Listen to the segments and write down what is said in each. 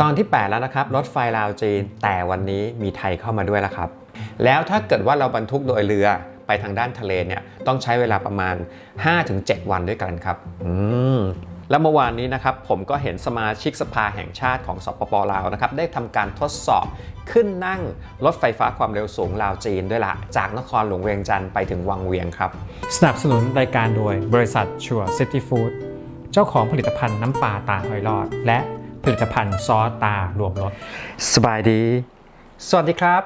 ตอนที่ 8 แล้วนะครับรถไฟลาวจีน แต่วันนี้มีไทยเข้ามาด้วยแล้วครับ แล้วถ้าเกิดว่าเราบรรทุกโดยเรือไปทางด้านทะเลเนี่ยต้องใช้เวลาประมาณ 5-7 วันด้วยกันครับอืมแล้วเมื่อวานนี้นะครับผมก็เห็นสมาชิกสภาแห่งชาติของสปปลาวนะครับได้ทำการทดสอบขึ้นนั่งรถไฟฟ้าความเร็วสูงลาวจีนด้วยละจากนครหลวงเวียงจันทร์ไปถึงวังเวียงครับ สนับสนุนรายการโดยบริษัทชัวร์ซิตี้ฟู้ดเจ้าของผลิตภัณฑ์น้ำปลาตาหอยหลอด และ ผลิตภัณฑ์ซอสตารวมรสสบายดี สวัสดีครับ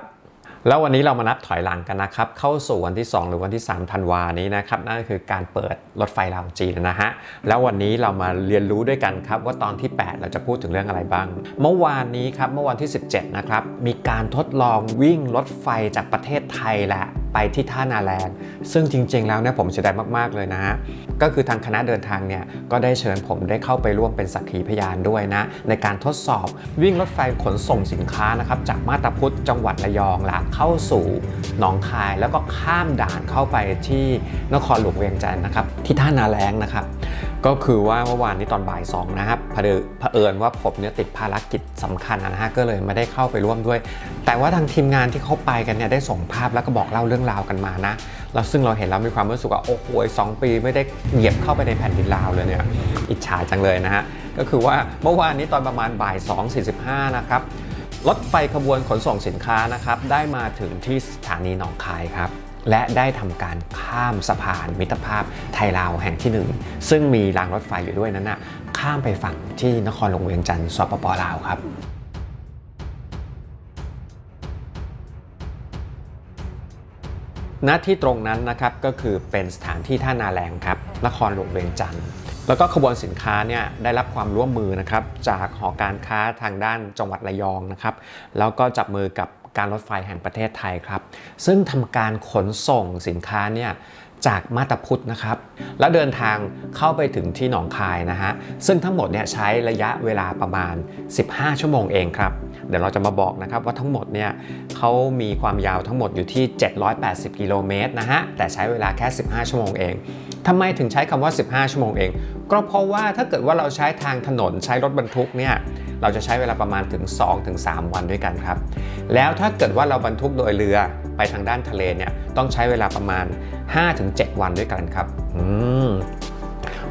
แล้ววันนี้เรามานับถอยหลังกันนะครับ เข้าสู่วันที่ 2 หรือวันที่3ธันวานี้นะครับนั่นก็คือการเปิดรถไฟลาวจีนนะฮะแล้ววันนี้เรามาเรียนรู้ด้วยกันครับ ว่าตอนที่ 8 เราจะพูดถึงเรื่องอะไรบ้าง เมื่อวานนี้ครับเมื่อวันที่ 17 นะครับมีการทดลองวิ่งรถไฟจากประเทศไทยแหละ ไปที่ท่านาแลนด์ ซึ่งจริง ๆ แล้วเนี่ยผมเสียดายมากๆเลยนะ ก็คือทางคณะเดินทางเนี่ยก็ได้เชิญผมได้เข้าไปร่วมเป็นสักขีพยานด้วยนะ ในการทดสอบวิ่งรถไฟขนส่งสินค้านะครับจากมาตาพุธจังหวัดระยองละเข้าสู่หนองคายแล้วก็ข้ามด่านเข้าไปที่นครหลวงเวียงจันทร์นะครับที่ท่านาแลงนะครับ ก็คือว่าเมื่อวานนี้ตอนบ่ายสองนะครับเผอิญเผอิญว่าผมเนี่ยติดภารกิจสำคัญนะฮะก็เลยไม่ได้เข้าไปร่วมด้วย แต่ว่าทางทีมงานที่เข้าไปกันเนี่ยได้ส่งภาพแล้วก็บอกเล่าเรื่องราวกันมานะแล้วซึ่งเราเห็นแล้วมีความรู้สึกว่าโอ้โหสองปีไม่ได้เหยียบเข้าไปในแผ่นดินลาวเลยเนี่ยอิจฉาจังเลยนะฮะก็คือว่าเมื่อวานนี้ตอนประมาณบ่าย2.45นะครับรถไฟขบวนขนส่งสินค้านะครับได้มาถึงที่สถานีหนองคายครับ และได้ทำการข้ามสะพานมิตรภาพไทยลาวแห่งที่หนึ่งซึ่งมีรางรถไฟอยู่ด้วยนั้นนะข้ามไปฝั่งที่นครหลวงเวียงจันทร์สปปลาวครับณที่ตรงนั้นนะครับก็คือเป็นสถานที่ท่านาแรงครับนครหลวงเวียงจันทร์แล้วก็ขบวนสินค้าเนี่ยได้รับความร่วมมือนะครับจากหอการค้าทางด้านจังหวัดระยองนะครับแล้วก็จับมือกับ การรถไฟแห่งประเทศไทยครับ ซึ่งทำการขนส่งสินค้าเนี่ยจากมาตาพุธนะครับ แล้วเดินทางเข้าไปถึงที่หนองคายนะฮะ ซึ่งทั้งหมดเนี่ยใช้ระยะเวลาประมาณ 15 ชั่วโมงเองครับ เดี๋ยวเราจะมาบอกนะครับว่าทั้งหมดเนี่ยเขามีความยาวทั้งหมดอยู่ที่ 780 กิโลเมตรนะฮะ แต่ใช้เวลาแค่ 15 ชั่วโมงเองทำไมถึงใช้คำว่า 15 ชั่วโมงเอง ก็เพราะว่าถ้าเกิดว่าเราใช้ทางถนนใช้รถบรรทุกเนี่ย เราจะใช้เวลาประมาณถึง 2-3 วันด้วยกันครับ แล้วถ้าเกิดว่าเราบรรทุกโดยเรือไปทางด้านทะเลเนี่ยต้องใช้เวลาประมาณ 5-7 วันด้วยกันครับอืม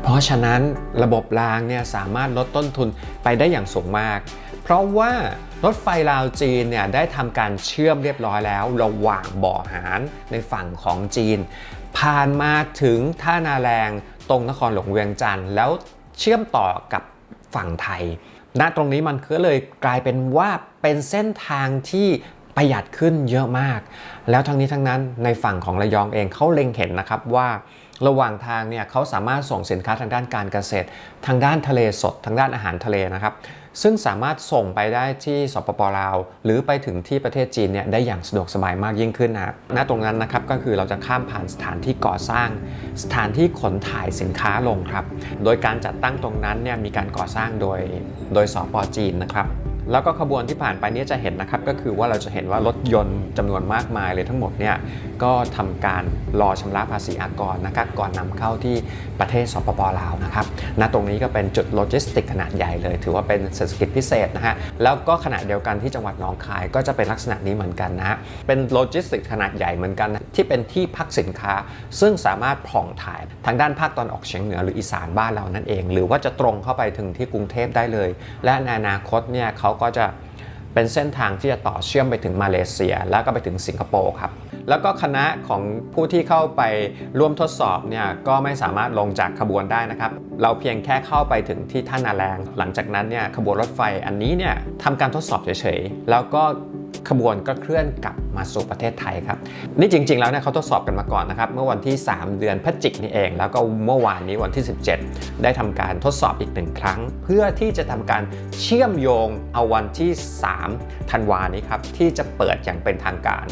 เพราะฉะนั้นระบบรางเนี่ยสามารถลดต้นทุนไปได้อย่างสูงมาก เพราะว่ารถไฟลาวจีนเนี่ยได้ทำการเชื่อมเรียบร้อยแล้ว ระหว่างบ่อหารในฝั่งของจีน ผ่านมาถึงท่านาแรงตรงนครหลวงเวียงจันทร์แล้วเชื่อมต่อกับฝั่งไทย ณตรงนี้มันก็เลยกลายเป็นว่าเป็นเส้นทางที่ประหยัดขึ้นเยอะมาก แล้วทั้งนี้ทั้งนั้นในฝั่งของระยองเองเขาเล็งเห็นนะครับว่า ระหว่างทางเนี่ยเขาสามารถส่งสินค้าทางด้านการเกษตร ทางด้านทะเลสด ทางด้านอาหารทะเลนะครับ ซึ่งสามารถส่งไปได้ที่สปปลาว หรือไปถึงที่ประเทศจีนเนี่ยได้อย่างสะดวกสบายมากยิ่งขึ้นนะณตรงนั้นนะครับก็คือเราจะข้ามผ่านสถานที่ก่อสร้าง สถานที่ขนถ่ายสินค้าลงครับ โดยการจัดตั้งตรงนั้นเนี่ยมีการก่อสร้างโดยโดยสปจีนนะครับ แล้วก็ขบวนที่ผ่านไปนี้จะเห็นนะครับก็คือว่าเราจะเห็นว่ารถยนต์จำนวนมากมายเลยทั้งหมดเนี่ยก็ทำการรอชำระภาษีอากรนะครับก่อนนำเข้าที่ประเทศสปปลาวนะครับณตรงนี้ก็เป็นจุดโลจิสติกขนาดใหญ่เลย ถือว่าเป็นเศรษฐกิจพิเศษนะฮะแล้วก็ขณะเดียวกันที่จังหวัดหนองคายก็จะเป็นลักษณะนี้เหมือนกันนะฮะเป็นโลจิสติกขนาดใหญ่เหมือนกันนะที่เป็นที่พักสินค้า ซึ่งสามารถผ่องถ่ายทางด้านภาคตอนออกเฉียงเหนือหรืออีสานบ้านเรานั่นเอง หรือว่าจะตรงเข้าไปถึงที่กรุงเทพได้เลย และในอนาคตเนี่ยเขาก็จะเป็นเส้นทางที่จะต่อเชื่อมไปถึงมาเลเซีย แล้วก็ไปถึงสิงคโปร์ครับแล้วก็คณะของผู้ที่เข้าไปร่วมทดสอบเนี่ยก็ไม่สามารถลงจากขบวนได้นะครับ เราเพียงแค่เข้าไปถึงที่ท่านาแรง หลังจากนั้นเนี่ยขบวนรถไฟอันนี้เนี่ยทำการทดสอบเฉยๆ แล้วก็ ขบวนก็เคลื่อนกลับมาสู่ประเทศไทยครับ นี่จริง ๆ แล้วเนี่ยเขาทดสอบกันมาก่อนนะครับ เมื่อวันที่ 3 เดือนพฤศจิกนี่เอง แล้วก็เมื่อวานนี้วันที่ 17 ได้ทำการทดสอบอีกหนึ่งครั้ง เพื่อที่จะทำการเชื่อมโยงเอาวันที่ 3 ธันวานี้ครับ ที่จะเปิดอย่างเป็นทางการ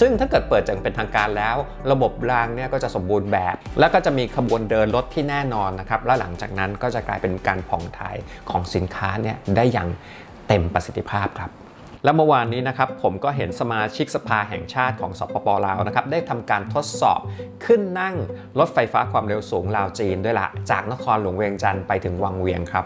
ซึ่งถ้าเกิดเปิดอย่างเป็นทางการแล้ว ระบบรางเนี่ยก็จะสมบูรณ์แบบ แล้วก็จะมีขบวนเดินรถที่แน่นอนนะครับและหลังจากนั้นก็จะกลายเป็นการผ่องถ่ายของสินค้าเนี่ยได้อย่างเต็มประสิทธิภาพครับ และเมื่อวานนี้นะครับผมก็เห็นสมาชิกสภาแห่งชาติของสปปลาวนะครับได้ทำการทดสอบขึ้นนั่งรถไฟฟ้าความเร็วสูงลาวจีนด้วยละจากนครหลวงเวียงจันทร์ไปถึงวังเวียงครับ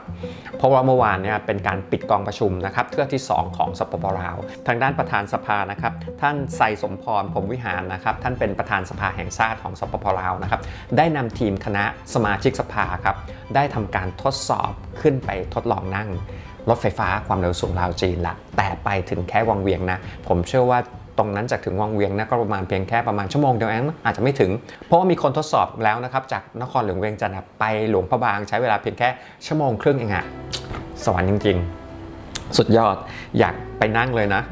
เพราะว่าเมื่อวานเนี่ยเป็นการปิดกองประชุมนะครับเทือกที่ 2 ของสปปลาว ทางด้านประธานสภานะครับท่านไซสมพรผมวิหารนะครับท่านเป็นประธานสภาแห่งชาติของสปปลาวนะครับได้นำทีมคณะสมาชิกสภาครับได้ทำการทดสอบขึ้นไปทดลองนั่ง รถไฟฟ้าความเร็วสูงลาวจีนละ แต่ไปถึงแค่วังเวียงนะ ผมเชื่อว่าตรงนั้นจากถึงวังเวียงนะก็ประมาณเพียงแค่ประมาณชั่วโมงเดียวเองอาจจะไม่ถึง เพราะว่ามีคนทดสอบแล้วนะครับ จากนครหลวงเวียงจันทร์ไปหลวงพระบางใช้เวลาเพียงแค่ชั่วโมงครึ่งเองอะสวรรค์จริง ๆ สุดยอดอยากไปนั่งเลยนะ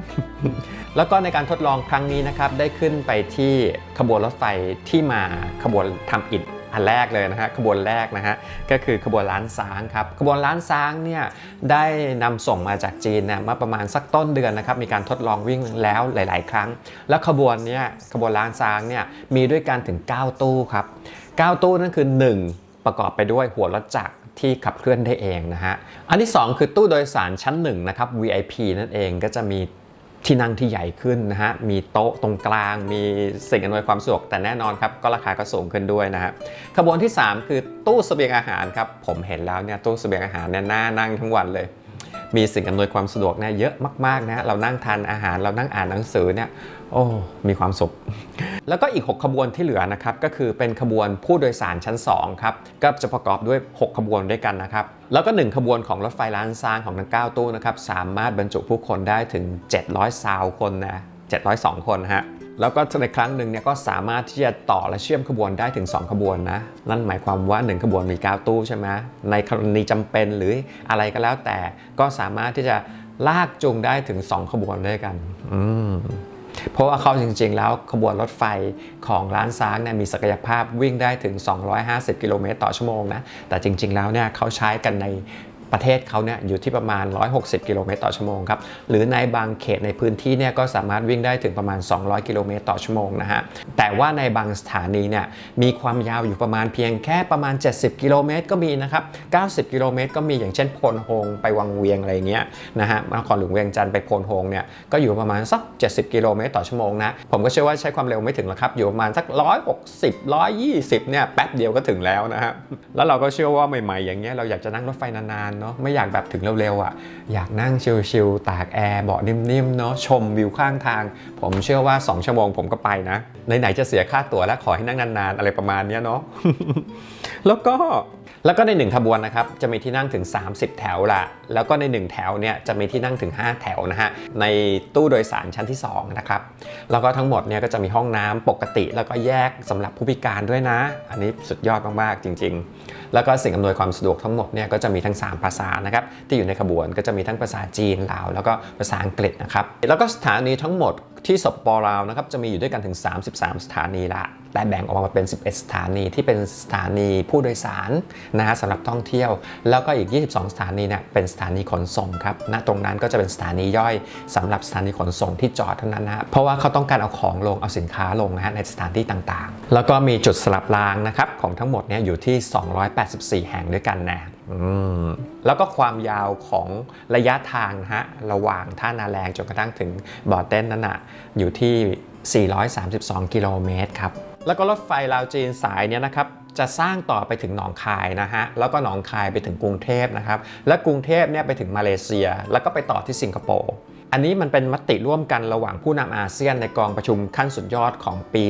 แล้วก็ในการทดลองครั้งนี้นะครับได้ขึ้นไปที่ขบวนรถไฟที่มาขบวนทำอิฐ อันแรกเลยนะฮะขบวนแรกนะฮะก็คือขบวนล้านซ้างครับขบวนล้านซ้างเนี่ยได้นำส่งมาจากจีนเนี่ยมาประมาณสักต้นเดือนนะครับมีการทดลองวิ่งแล้วหลาย ๆ ครั้ง แล้วขบวนเนี้ยขบวนล้านซ้างเนี่ยมีด้วยกันถึง 9 ตู้ครับ9ตู้นั่นคือ 1 ประกอบไปด้วยหัวรถจักรที่ขับเคลื่อนได้เองนะฮะ อันที่ 2 คือตู้โดยสารชั้น1นะครับ VIP นั่นเองก็จะมี ที่นั่งที่ใหญ่ขึ้นนะฮะ มีโต๊ะตรงกลาง มีสิ่งอำนวยความสะดวก แต่แน่นอนครับ ก็ราคาก็สูงขึ้นด้วยนะฮะ ขบวนที่ 3 คือตู้เสบียงอาหารครับ ผมเห็นแล้วเนี่ยตู้เสบียงอาหารเนี่ยน่านั่งทั้งวันเลย มีสิ่งอำนวยความสะดวกเนี่ยเยอะมากๆนะเรานั่งทานอาหารเรานั่งอ่านหนังสือเนี่ยโอ้มีความสุข แล้วก็อีก 6 ขบวนที่เหลือนะครับก็คือเป็นขบวนผู้โดยสารชั้น2ครับก็จะประกอบด้วย 6 ขบวนด้วยกันนะครับแล้วก็ 1 ขบวนของรถไฟล้านซางของทั้ง9ตู้นะครับสามารถบรรจุผู้คนได้ถึง 700ซาวคนนะ702 คนฮะ แล้วก็ในครั้งหนึ่งเนี่ยก็สามารถที่จะต่อและเชื่อมขบวนได้ถึง 2 ขบวนนะ นั่นหมายความว่า 1 ขบวนมี 9 ตู้ใช่ไหมในกรณีจำเป็นหรืออะไรก็แล้วแต่ ก็สามารถที่จะลากจูงได้ถึง 2 ขบวนด้วยกัน อืมเพราะว่าเขาจริงๆ แล้วขบวนรถไฟของร้านซ้างเนี่ยมีศักยภาพวิ่งได้ถึง 250 กิโลเมตรต่อชั่วโมงนะ แต่จริงๆ แล้วเนี่ยเขาใช้กันใน ประเทศเขาเนี่ยอยู่ที่ประมาณ 160 กิโลเมตรต่อชั่วโมงครับ หรือในบางเขตในพื้นที่เนี่ยก็สามารถวิ่งได้ถึงประมาณ 200 กิโลเมตรต่อชั่วโมงนะฮะ แต่ว่าในบางสถานีเนี่ยมีความยาวอยู่ประมาณเพียงแค่ประมาณ 70 กิโลเมตรก็มีนะครับ 90 กิโลเมตรก็มีอย่างเช่นโพนโฮงไปวังเวียงอะไรเงี้ยนะฮะนครหลวงเวียงจันทร์ไปโพนโฮงเนี่ยก็อยู่ประมาณสัก 70 กิโลเมตรต่อชั่วโมงนะ ผมก็เชื่อว่าใช้ความเร็วไม่ถึงหรอกครับ อยู่ประมาณสัก 160 120 เนี่ยแป๊บเดียวก็ถึงแล้วนะฮะ แล้วเราก็เชื่อว่าใหม่ๆ อย่างเงี้ยเราอยากจะนั่งรถไฟนานๆเนาะไม่อยากแบบถึงเร็วๆอะอยากนั่งชิลๆตากแอร์เบาะนิ่มๆเนาะชมวิวข้างทาง ผมเชื่อว่า 2 ชั่วโมงผมก็ไปนะไหนๆจะเสียค่าตั๋วแล้วขอให้นั่งนานๆ อะไรประมาณนี้เนาะแล้วก็ แล้วก็ใน 1 ขบวนนะครับจะมีที่นั่งถึง 30 แถวละแล้วก็ใน 1 แถวเนี่ยจะมีที่นั่งถึง 5 แถวนะฮะในตู้โดยสารชั้นที่2นะครับแล้วก็ทั้งหมดเนี่ยก็จะมีห้องน้ำปกติ แล้วก็แยกสำหรับผู้พิการด้วยนะ อันนี้สุดยอดมากๆจริง ๆ แล้วก็สิ่งอำนวยความสะดวกทั้งหมดเนี่ยก็จะมีทั้ง 3 ภาษานะครับที่อยู่ในขบวนก็จะมีทั้งภาษาจีนลาว แล้วก็ภาษาอังกฤษนะครับแล้วก็สถานีทั้งหมดที่สปปลาวนะครับจะมีอยู่ด้วยกันถึง 33 สถานีละ แต่แบ่งออกมาเป็น 11 สถานีที่เป็นสถานีผู้โดยสารนะฮะสำหรับท่องเที่ยว แล้วก็อีก 22 สถานีเนี่ยเป็นสถานีขนส่งครับณตรงนั้นก็จะเป็นสถานีย่อยสำหรับสถานีขนส่งที่จอดเท่านั้นนะเพราะว่าเขาต้องการเอาของลงเอาสินค้าลงนะฮะในสถานที่ต่างๆ แล้วก็มีจุดสลับรางนะครับของทั้งหมดเนี่ยอยู่ที่ 284 แห่งด้วยกันนะแล้วก็ความยาวของระยะทางนะฮะระหว่างท่านาแรงจนกระทั่งถึงบ่อเต้นนั้นนะอยู่ที่ 432 กิโลเมตรครับ แล้วก็รถไฟลาวจีนสายเนี่ยนะครับจะสร้างต่อไปถึงหนองคายนะฮะ แล้วก็หนองคายไปถึงกรุงเทพนะครับ และกรุงเทพเนี่ยไปถึงมาเลเซีย แล้วก็ไปต่อที่สิงคโปร์ อันนี้มันเป็นมติร่วมกันระหว่างผู้นำอาเซียนในกองประชุมขั้นสุดยอดของปี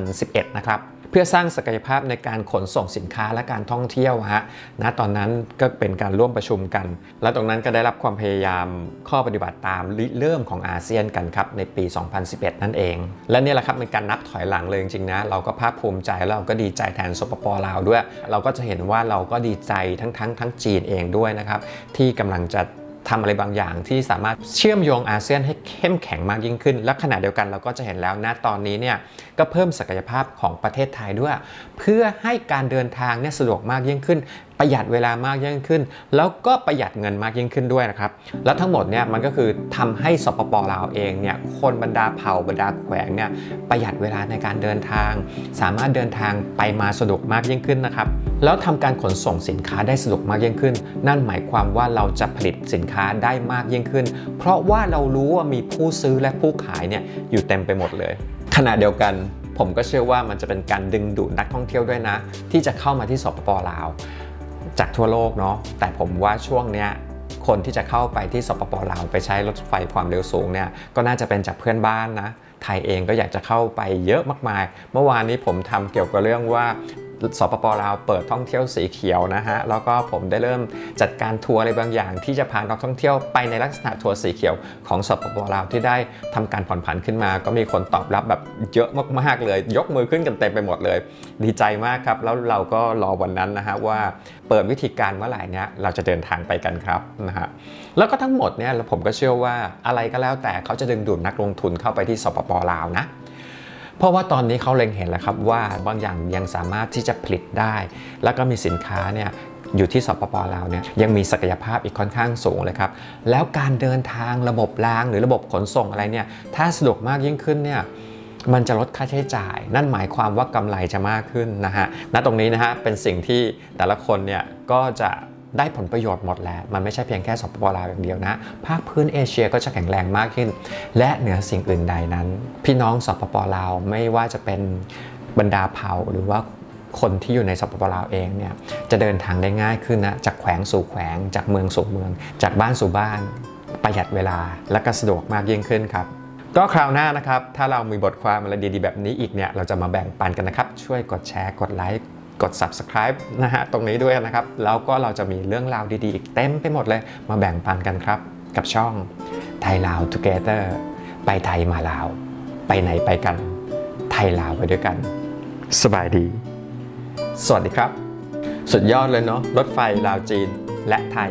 2011 นะครับ เพื่อสร้างศักยภาพในการขนส่งสินค้าและการท่องเที่ยวฮะณตอนนั้นก็เป็นการร่วมประชุมกัน และตรงนั้นก็ได้รับความพยายามข้อปฏิบัติตามริเริ่มของอาเซียนกันครับในปี 2011 นั่นเอง และนี่แหละครับเป็นการนับถอยหลังเลยจริงๆนะเราก็ภาคภูมิใจแล้วเราก็ดีใจแทนสปปลาวด้วย เราก็จะเห็นว่าเราก็ดีใจทั้งทั้งทั้งจีนเองด้วยนะครับที่กำลังจะ ทำอะไรบางอย่างที่สามารถเชื่อมโยงอาเซียนให้เข้มแข็งมากยิ่งขึ้น และขณะเดียวกันเราก็จะเห็นแล้วนะตอนนี้เนี่ยก็เพิ่มศักยภาพของประเทศไทยด้วย เพื่อให้การเดินทางเนี่ยสะดวกมากยิ่งขึ้นประหยัดเวลามากยิ่งขึ้น แล้วก็ประหยัดเงินมากยิ่งขึ้นด้วยนะครับ แล้วทั้งหมดเนี่ยมันก็คือทำให้สปปลาวเองเนี่ยคนบรรดาเผ่าบรรดาแขวงเนี่ยประหยัดเวลาในการเดินทาง สามารถเดินทางไปมาสะดวกมากยิ่งขึ้นนะครับแล้วทำการขนส่งสินค้าได้สะดวกมากยิ่งขึ้น นั่นหมายความว่าเราจะผลิตสินค้าได้มากยิ่งขึ้น เพราะว่าเรารู้ว่ามีผู้ซื้อและผู้ขายเนี่ยอยู่เต็มไปหมดเลย ขณะเดียวกันผมก็เชื่อว่ามันจะเป็นการดึงดูดนักท่องเที่ยวด้วยนะ ที่จะเข้ามาที่สปปลาว จากทั่วโลกเนาะแต่ผมว่าช่วงเนี้ยคนที่จะเข้าไปที่สปปลาวไปใช้รถไฟความเร็วสูงเนี่ยก็น่าจะเป็นจากเพื่อนบ้านนะไทยเองก็อยากจะเข้าไปเยอะมากมาย เมื่อวานนี้ผมทำเกี่ยวกับเรื่องว่า สปปลาวเปิดท่องเที่ยวสีเขียวนะฮะแล้วก็ผมได้เริ่มจัดการทัวร์อะไรบางอย่าง ที่จะพานักท่องเที่ยวไปในลักษณะทัวร์สีเขียวของสปปลาวที่ได้ทำการผ่อนผันขึ้นมา ก็มีคนตอบรับแบบเยอะมากๆเลย ยกมือขึ้นกันเต็มไปหมดเลย ดีใจมากครับ แล้วเราก็รอวันนั้นนะฮะว่าเปิดวิธีการเมื่อไหร่เนี้ยเราจะเดินทางไปกันครับนะฮะแล้วก็ทั้งหมดเนี่ยผมก็เชื่อว่าอะไรก็แล้วแต่เขาจะดึงดูดนักลงทุนเข้าไปที่สปปลาวนะ เพราะว่าตอนนี้เขาเล็งเห็นแล้วครับว่าบางอย่างยังสามารถที่จะผลิตได้ แล้วก็มีสินค้าเนี่ยอยู่ที่สปปลาวเนี่ยยังมีศักยภาพอีกค่อนข้างสูงเลยครับ แล้วการเดินทางระบบรางหรือระบบขนส่งอะไรเนี่ยถ้าสะดวกมากยิ่งขึ้นเนี่ยมันจะลดค่าใช้จ่าย นั่นหมายความว่ากำไรจะมากขึ้นนะฮะณตรงนี้นะฮะเป็นสิ่งที่แต่ละคนเนี่ยก็จะ ได้ผลประโยชน์หมดแหละมันไม่ใช่เพียงแค่สปปลาวอย่างเดียวนะ ภาคพื้นเอเชียก็จะแข็งแรงมากขึ้น และเหนือสิ่งอื่นใดนั้น พี่น้องสปปลาวไม่ว่าจะเป็นบรรดาเผ่าหรือว่าคนที่อยู่ในสปปลาวเองเนี่ยจะเดินทางได้ง่ายขึ้นนะจากแขวงสู่แขวง จากเมืองสู่เมือง จากบ้านสู่บ้าน ประหยัดเวลาและก็สะดวกมากยิ่งขึ้นครับก็คราวหน้านะครับ ถ้าเรามีบทความอะไรดีๆแบบนี้อีกเนี่ย เราจะมาแบ่งปันกันนะครับ ช่วยกดแชร์ กดไลค์ กด subscribe นะฮะตรงนี้ด้วยนะครับ แล้วก็เราจะมีเรื่องราวดีๆ อีกเต็มไปหมดเลย มาแบ่งปันกันครับ กับช่องไทยลาว Together ไปไทยมาลาว ไปไหนไปกัน ไทยลาวไปด้วยกัน สบายดี สวัสดีครับ สุดยอดเลยเนาะรถไฟลาวจีนและไทย